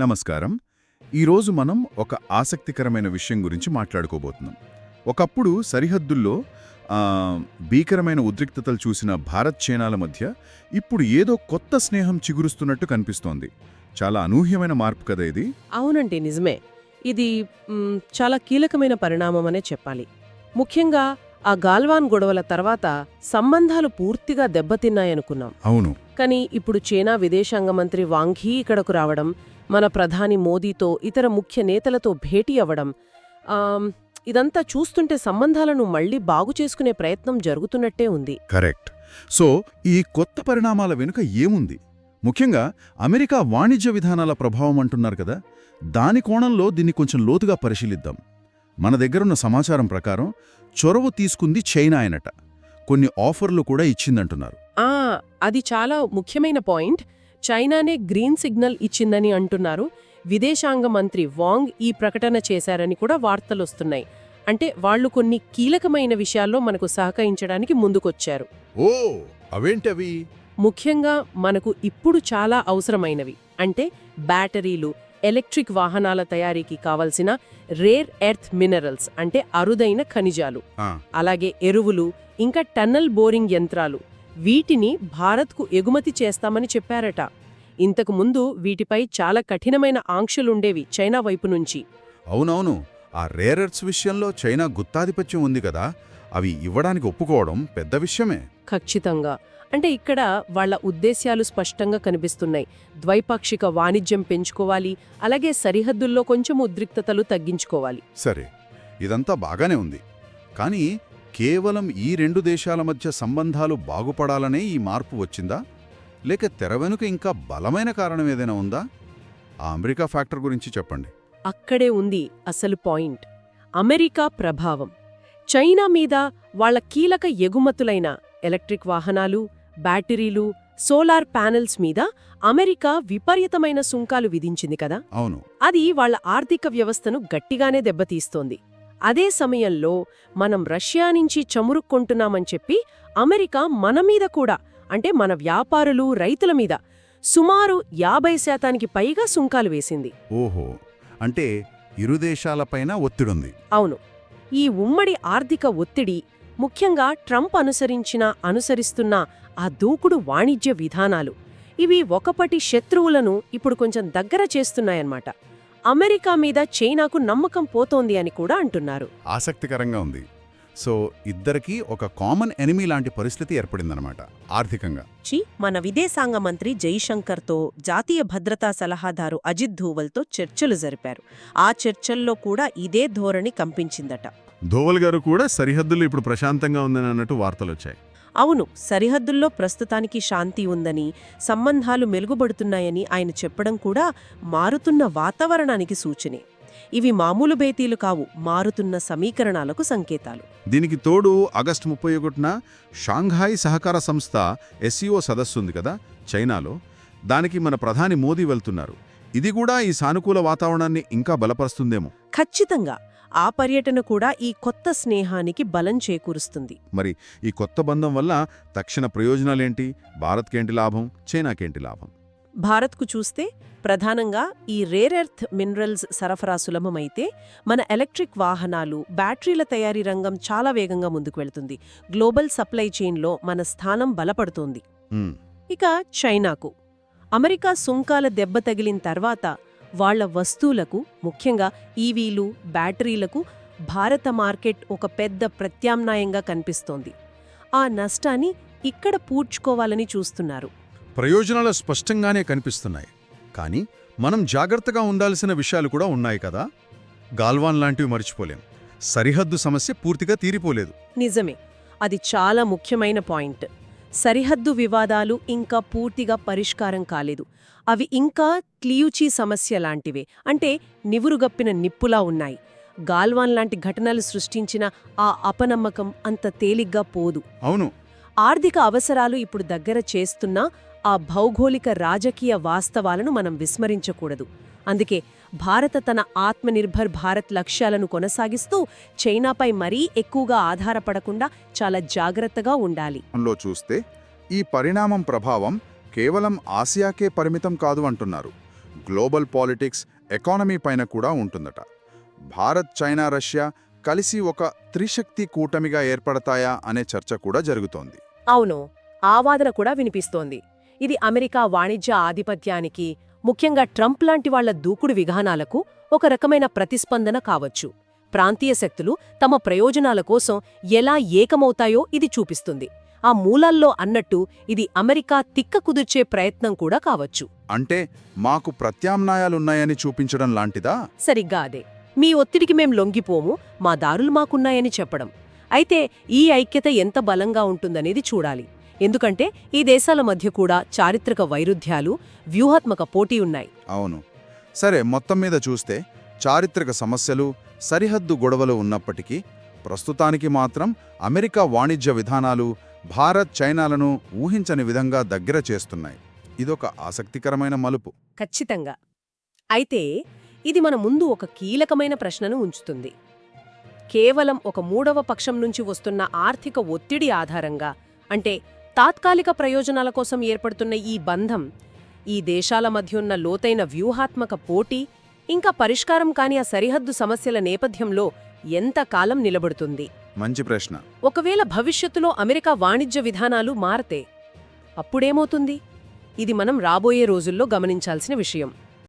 నమస్కారం. ఈరోజు మనం ఒక ఆసక్తికరమైన విషయం గురించి మాట్లాడుకోబోతున్నాం. ఒకప్పుడు సరిహద్దుల్లో భీకరమైన ఉద్రిక్తతలు చూసిన భారత్ చైనాల మధ్య ఇప్పుడు ఏదో కొత్త స్నేహం చిగురుస్తున్నట్టు కనిపిస్తోంది. చాలా అనూహ్యమైన మార్పు కదా ఇది? అవునండి నిజమే. ఇది చాలా కీలకమైన పరిణామం అనే చెప్పాలి. ముఖ్యంగా ఆ గాల్వాన్ గొడవల తర్వాత సంబంధాలు పూర్తిగా దెబ్బతిన్నాయనుకున్నాం. అవును. కానీ ఇప్పుడు చైనా విదేశాంగ మంత్రి వాంఘీ ఇక్కడకు రావడం మన ప్రధాని మోదీతో ఇతర ముఖ్య నేతలతో భేటీ అవ్వడం ఇదంతా చూస్తుంటే సంబంధాలను మళ్ళీ బాగు చేసుకునే ప్రయత్నం జరుగుతున్నట్టే ఉంది. కరెక్ట్. సో ఈ కొత్త పరిణామాల వెనుక ఏముంది? ముఖ్యంగా అమెరికా వాణిజ్య విధానాల ప్రభావం అంటున్నారు కదా దాని కోణంలో దీన్ని కొంచెం లోతుగా పరిశీలిద్దాం. మన దగ్గరున్న సమాచారం ప్రకారం చొరవ తీసుకుంది చైనా అయినట. కొన్ని ఆఫర్లు కూడా ఇచ్చిందంటున్నారు. అది చాలా ముఖ్యమైన పాయింట్. చైనానే గ్రీన్ సిగ్నల్ ఇచ్చిందని అంటున్నారు. విదేశాంగ మంత్రి వాంగ్ ఈ ప్రకటన చేశారని కూడా వార్తలొస్తున్నాయి అంటే వాళ్ళు కొన్ని కీలకమైన విషయాల్లో మనకు సహకరించడానికి ముందుకొచ్చారు. ఓ అవేంటవి? ముఖ్యంగా మనకు ఇప్పుడు చాలా అవసరమైనవి. అంటే బ్యాటరీలు ఎలక్ట్రిక్ వాహనాల తయారీకి కావలసిన రేర్ ఎర్త్ మినరల్స్ అంటే అరుదైన ఖనిజాలు. అలాగే ఎరువులు ఇంకా టన్నల్ బోరింగ్ యంత్రాలు. వీటిని భారత్కు ఎగుమతి చేస్తామని చెప్పారట. ఇంతకు ముందు వీటిపై చాలా కఠినమైన ఆంక్షలుండేవి చైనా వైపు నుంచి. అవునవును. ఆ రేరర్స్ విషయంలో చైనా గుత్తాధిపత్యం ఉంది కదా. అవి ఇవ్వడానికి ఒప్పుకోవడం పెద్ద విషయమే. ఖచ్చితంగా. అంటే ఇక్కడ వాళ్ళ ఉద్దేశ్యాలు స్పష్టంగా కనిపిస్తున్నాయి. ద్వైపాక్షిక వాణిజ్యం పెంచుకోవాలి అలాగే సరిహద్దుల్లో కొంచెం ఉద్రిక్తతలు తగ్గించుకోవాలి. సరే. ఇదంతా బాగానే ఉంది. కానీ కేవలం ఈ రెండు దేశాల మధ్య సంబంధాలు బాగుపడాలనే ఈ మార్పు వచ్చిందా? లేక తెర వెనుక ఇంకా బలమైన కారణం ఏదైనా ఉందా? ఆ అమెరికా ఫ్యాక్టర్ గురించి చెప్పండి. అక్కడే ఉంది అసలు పాయింట్. అమెరికా ప్రభావం. చైనా మీద వాళ్ళ కీలక ఎగుమతులైన ఎలక్ట్రిక్ వాహనాలు బ్యాటరీలు సోలార్ ప్యానెల్స్ మీద అమెరికా విపరీతమైన సుంకాలు విధించింది కదా? అవును. అది వాళ్ళ ఆర్థిక వ్యవస్థను గట్టిగానే దెబ్బతీస్తోంది. అదే సమయంలో మనం రష్యా నుంచి చమురుక్కొంటున్నామని చెప్పి అమెరికా మన మీద కూడా అంటే మన వ్యాపారులు రైతుల మీద సుమారు యాభై శాతానికి పైగా సుంకాలు వేసింది. ఓహో! అంటే ఇరు దేశాలపైన ఒత్తిడుంది. అవును. ఈ ఉమ్మడి ఆర్థిక ఒత్తిడి ముఖ్యంగా ట్రంప్ అనుసరించిన అనుసరిస్తున్న ఆ దూకుడు వాణిజ్య విధానాలు ఇవి ఒకపటి శత్రువులను ఇప్పుడు కొంచెం దగ్గర చేస్తున్నాయన్నమాట. అమెరికా మీద చైనాకు నమ్మకం పోతోంది అని కూడా అంటున్నారు. ఆసక్తికరంగా ఉంది. సో ఇద్దరికీ ఒక కామన్ ఎనిమీ లాంటి పరిస్థితి ఏర్పడిందనమాట ఆర్థికంగా. చి మన విదేశాంగ మంత్రి జైశంకర్తో జాతీయ భద్రతా సలహాదారు అజిత్ ధూవల్తో చర్చలు జరిపారు. ఆ చర్చల్లో కూడా ఇదే ధోరణి కంపించిందట. ధోవల్ గారు కూడా సరిహద్దులు ఇప్పుడు ప్రశాంతంగా ఉందని అన్నట్టు వార్తలొచ్చాయి. అవును సరిహద్దుల్లో ప్రస్తుతానికి శాంతి ఉందని సంబంధాలు మెరుగుపడుతున్నాయని ఆయన చెప్పడం కూడా మారుతున్న వాతావరణానికి సూచనే. ఇవి మామూలు భేటీలు కావు మారుతున్న సమీకరణాలకు సంకేతాలు. దీనికి తోడు ఆగస్టు ముప్పై ఒకటిన షాంఘాయ్ సహకార సంస్థ ఎస్సీఓ సదస్సు ఉంది కదా చైనాలో. దానికి మన ప్రధాని మోదీ వెళ్తున్నారు. ఇది కూడా ఈ సానుకూల వాతావరణాన్ని ఇంకా బలపరుస్తుందేమో. ఖచ్చితంగా. ఆ పర్యటన కూడా ఈ కొత్త స్నేహానికి బలం చేకూరుస్తుంది. మరి ఈ కొత్త బంధం వల్ల తక్షణ ప్రయోజనాలేంటి? భారత్కేంటి లాభం? చైనాకేంటి లాభం? భారత్కు చూస్తే ప్రధానంగా ఈ రేర్ ఎర్త్ మినరల్స్ సరఫరా సులభమైతే మన ఎలక్ట్రిక్ వాహనాలు బ్యాటరీల తయారీ రంగం చాలా వేగంగా ముందుకు వెళ్తుంది. గ్లోబల్ సప్లై చైన్లో మన స్థానం బలపడుతోంది. ఇక చైనాకు. అమెరికా సుంకాల దెబ్బ తగిలిన తర్వాత వాళ్ళ వస్తువులకు ముఖ్యంగా ఈవీలు బ్యాటరీలకు భారత మార్కెట్ ఒక పెద్ద ప్రత్యామ్నాయంగా కనిపిస్తోంది. ఆ నష్టాన్ని ఇక్కడ పూడ్చుకోవాలని చూస్తున్నారు. ప్రయోజనాలు స్పష్టంగానే కనిపిస్తున్నాయి. కానీ మనం జాగ్రత్తగా ఉండాల్సిన విషయాలు కూడా ఉన్నాయి కదా? గాల్వాన్ లాంటివి మర్చిపోలేం. సరిహద్దు సమస్య పూర్తిగా తీరిపోలేదు. నిజమే. అది చాలా ముఖ్యమైన పాయింట్. సరిహద్దు వివాదాలు ఇంకా పూర్తిగా పరిష్కారం కాలేదు. అవి ఇంకా క్లియూచీ సమస్య లాంటివే. అంటే నివురుగప్పిన నిప్పులా ఉన్నాయి. గాల్వాన్ లాంటి ఘటనలు సృష్టించిన ఆ అపనమ్మకం అంత తేలిగ్గా పోదు. అవును. ఆర్థిక అవసరాలు ఇప్పుడు దగ్గర చేస్తున్న ఆ భౌగోళిక రాజకీయ వాస్తవాలను మనం విస్మరించకూడదు. అందుకే భారత తన ఆత్మనిర్భర్ భారత్ లక్ష్యాలను కొనసాగిస్తూ చైనాపై మరీ ఎక్కువగా ఆధారపడకుండా చాలా జాగ్రత్తగా ఉండాలి. లో చూస్తే ఈ పరిణామం ప్రభావం కేవలం ఆసియాకే పరిమితం కాదు అంటున్నారు. గ్లోబల్ పాలిటిక్స్ ఎకానమీ పైన కూడా ఉంటుందట. భారత్ చైనా రష్యా కలిసి ఒక త్రిశక్తి కూటమిగా ఏర్పడతాయా అనే చర్చ కూడా జరుగుతోంది. అవును ఆ వాదన కూడా వినిపిస్తోంది. ఇది అమెరికా వాణిజ్య ఆధిపత్యానికి ముఖ్యంగా ట్రంప్ లాంటి వాళ్ళ దూకుడు విధానాలకు ఒక రకమైన ప్రతిస్పందన కావచ్చు. ప్రాంతీయ శక్తులు తమ ప్రయోజనాల కోసం ఎలా ఏకమవుతాయో ఇది చూపిస్తుంది. ఆ మూలాల్లో అన్నట్టు ఇది అమెరికా తిక్క కుదిర్చే ప్రయత్నం కూడా కావచ్చు. అంటే మాకు ప్రత్యామ్నాయాలున్నాయని చూపించడం లాంటిదా? సరిగ్గా అదే. మీ ఒత్తిడికి మేం లొంగిపోము మా దారులు మాకున్నాయని చెప్పడం. అయితే ఈ ఐక్యత ఎంత బలంగా ఉంటుందనేది చూడాలి. ఎందుకంటే ఈ దేశాల మధ్య కూడా చారిత్రక వైరుధ్యాలు వ్యూహాత్మక పోటీ ఉన్నాయి. అవును. సరే మొత్తం మీద చూస్తే చారిత్రక సమస్యలు సరిహద్దు గొడవలు ఉన్నప్పటికీ ప్రస్తుతానికి మాత్రం అమెరికా వాణిజ్య విధానాలు భారత్ చైనాలను ఊహించని విధంగా దగ్గర చేస్తున్నాయి. ఇదొక ఆసక్తికరమైన మలుపు. ఖచ్చితంగా. అయితే ఇది మన ముందు ఒక కీలకమైన ప్రశ్నను ఉంచుతుంది. కేవలం ఒక మూడవ పక్షం నుంచి వస్తున్న ఆర్థిక ఒత్తిడి ఆధారంగా అంటే తాత్కాలిక ప్రయోజనాల కోసం ఏర్పడుతున్న ఈ బంధం ఈ దేశాల మధ్య ఉన్న లోతైన వ్యూహాత్మక పోటీ ఇంకా పరిష్కారం కాని ఆ సరిహద్దు సమస్యల నేపథ్యంలో ఎంతకాలం నిలబడుతుంది? మంచి ప్రశ్న. ఒకవేళ భవిష్యత్తులో అమెరికా వాణిజ్య విధానాలు మారతే అప్పుడేమవుతుంది? ఇది మనం రాబోయే రోజుల్లో గమనించాల్సిన విషయం.